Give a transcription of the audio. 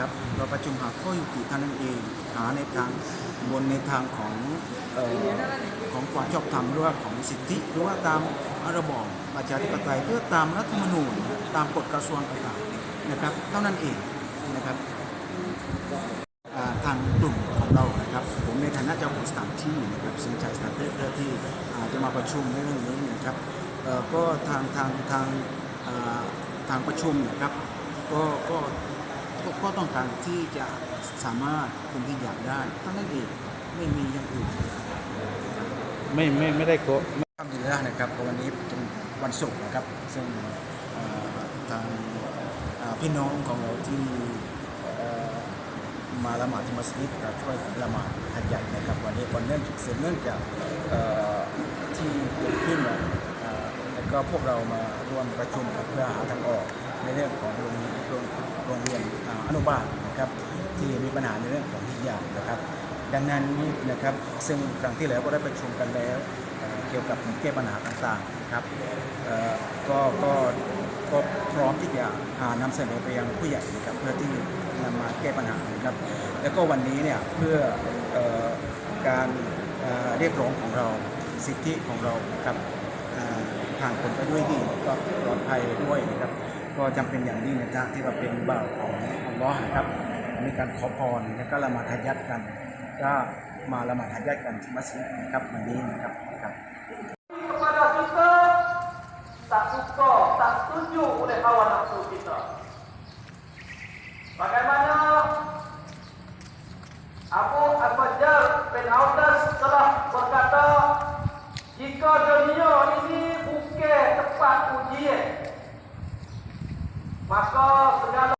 ครับเราประชุมหาข้อยุติเท่านั้นเองหาในทางบนในทางของออของความชอบธรรมหรือว่าของสิทธิหรือว่าตามระบอบประชาธิปไตยเพื่อตามรัฐธรรมนูญตามกฎกระทรวงต่างๆนะครับเท่านั้นเองนะครับทางกลุ่มของเรานะครับ ผมในฐานะเจ้าของสถานที่นะครับซึ่งใช้สถานที่เอที่จะมาประชุมในเรื่องนี้นะครับก็ทางทางทางทางประชุมนะครับก็ก็ ก็ก็ต้องการที่จะสามารถคุมที่อยากได้เท่านั้นเองไม่มีอย่างอื่นไม่ไม่ไม่ได้โกะทำดีแล้วนะครับเพราะวันนี้เป็นวันศุกร์นะครับ ซึ่งเอ่อทางอ่าพี่น้องของเราที่เอ่อมาละหมาดที่มัสยิดก็ช่วยกันละหมาดหัดใหญ่นะครับ วันนี้วันเนื่องจากเสร็จเนื่องจากเอ่อที่เกิดขึ้นเนี่ยเอ่อแล้วก็พวกเรามาร่วมประชุมกันเพื่อหาทางออกในเรื่องของโรงโรงโรงเรียน อนุบาลนะครับที่มีปัญหาในเรื่องของฮิญาบนะครับ ดังนั้นนะครับซึ่งครั้งที่แล้วก็ได้ประชุมกันแล้วเเกี่ยวกับแก้ปัญหาต่างๆนะครับก็ก็ก็พร้อมที่จะอ่านำเสนอไปยังผู้ใหญ่นะครับเพื่อที่นำมาแก้ปัญหานะครับ แล้วก็วันนี้เนี่ยเพื่อเออการเเรียกร้องของเราสิทธิของเรานะครับอ่าผ่านผลไปด้วยดีแล้วก็ปลอดภัยด้วยนะครับ ก็จำเป็นอย่างยิ่งนะครับที่เราเป็นบ่าวของอัลลอฮ์นะครับ มีการขอพรแล้วก็ละหมาดฮัจญัดกัน ก็มาละหมาดฮัจญัดกันที่มัสยิดนะครับวันนี้นะครับครับ kepada kita tak suka, tak setuju oleh hawa nafsu kita. Bagaimana Abu Al-Fajjar bin Audas telah berkata jika dunia ini bukan tempat ujian Mas só.